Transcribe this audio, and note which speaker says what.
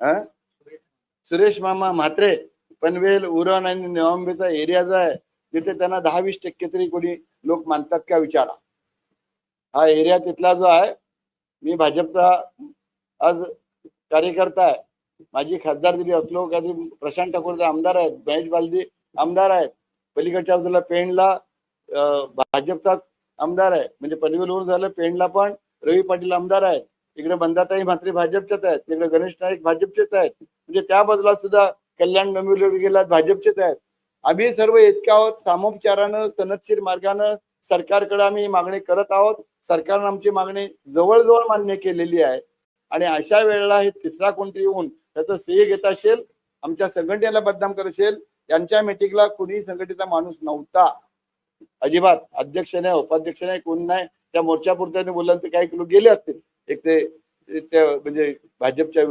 Speaker 1: सुरेश मामा म्हात्रे पनवेल उरण आणि निवांबीचा एरिया जो आहे तिथे त्यांना दहा वीस टक्के तरी कोणी लोक मानतात का विचारा हा एरिया तिथला जो आहे मी भाजपचा आज कार्यकर्ता आहे माझी खासदार जरी असलो कधी प्रशांत ठाकूरचे आमदार आहेत महेश बालदी आमदार आहेत पलीकडच्या बाजूला पेणला भाजपचाच आमदार आहे म्हणजे पनवेलवरून झालं पेणला पण रवी पाटील आमदार आहेत इकडे बंदाताई म्हात्रे भाजपच्याच आहेत तिकडे गणेश नाईक भाजपचेच आहेत. म्हणजे त्या बाजूला सुद्धा कल्याण डोंबिवली गेला भाजपचेच आहेत. आम्ही सर्व इतक्या आहोत सामोपचारानं सनदशीर मार्गानं सरकारकडे आम्ही मागणी करत आहोत. सरकारनं आमची मागणी जवळजवळ मान्य केलेली आहे. आणि अशा वेळेला हे तिसरा कोणतरी येऊन त्याचं श्रेय घेत असेल आमच्या संघटनेला बदनाम करत असेल यांच्या मिटिंगला कुणी संघटनेचा माणूस नव्हता. अजिबात. अध्यक्ष नाही उपाध्यक्ष नाही कोण नाही. त्या मोर्चापुरत्याने बोललं तर काही लोक गेले असतील. एक ते त्या म्हणजे भाजपच्या